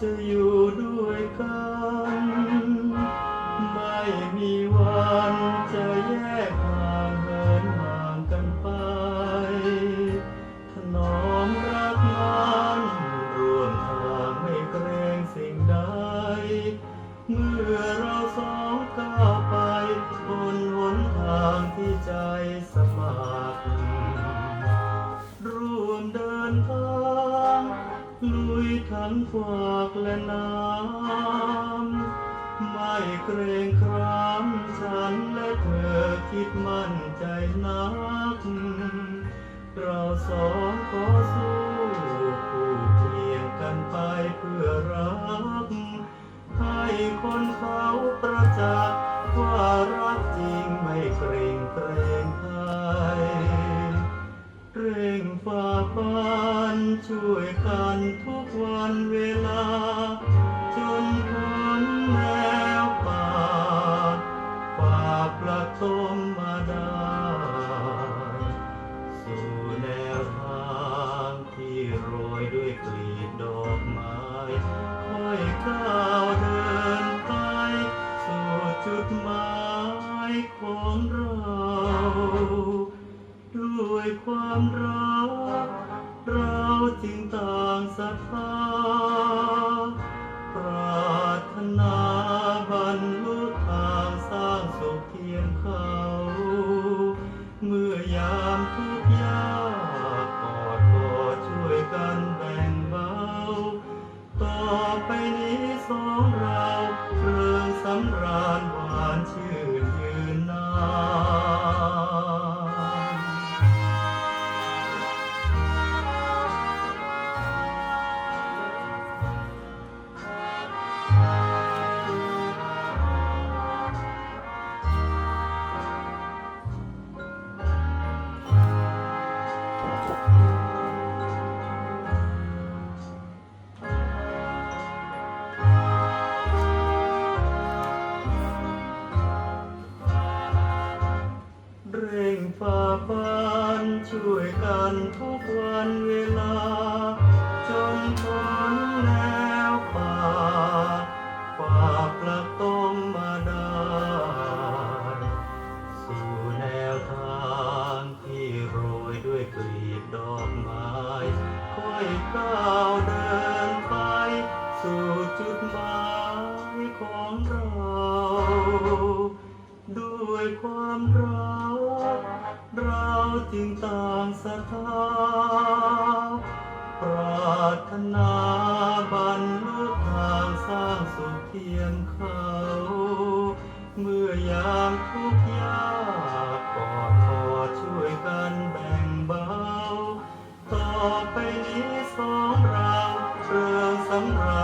จะอยู่ด้วยกัน ไม่มีวันจะแยกห่างเหินห่างกันไป ถนอมรักนั้นร่วมทางไม่เกรงสิ่งใด เมื่อเราสองก้าวไปบนหนทางที่จะ ลุยทั้งฝากและน้ำไม่เกรงครามฉันและเธอคิดมั่นใจนัก เราสองขอสู้คู่เคียงกันไปเพื่อรัก ให้คนเขาประจักษ์ ช่วยกันทุกวันเวลา จนพ้นแนวป่าฝ่าประตมมาได้สู่แนวทางที่โรยด้วยกลีบดอกไม้ค่อยก้าวเดินไป สู่จุดหมายของเรา ด้วยความรักเรา จึงต่างศรัทธาปรารถนาบรรลุทางสร้างสุขเพียงเขา เมื่อยามทุก ช่วยกันทุกวันเวลา จึงต่างศรัทธาปรารถนาบรรลุทางสร้างสุขเทียมเขา เมื่อยามทุกยากกอดคอช่วยกันแบ่งเบา ต่อไปนี้สองเราเรื่องสำรา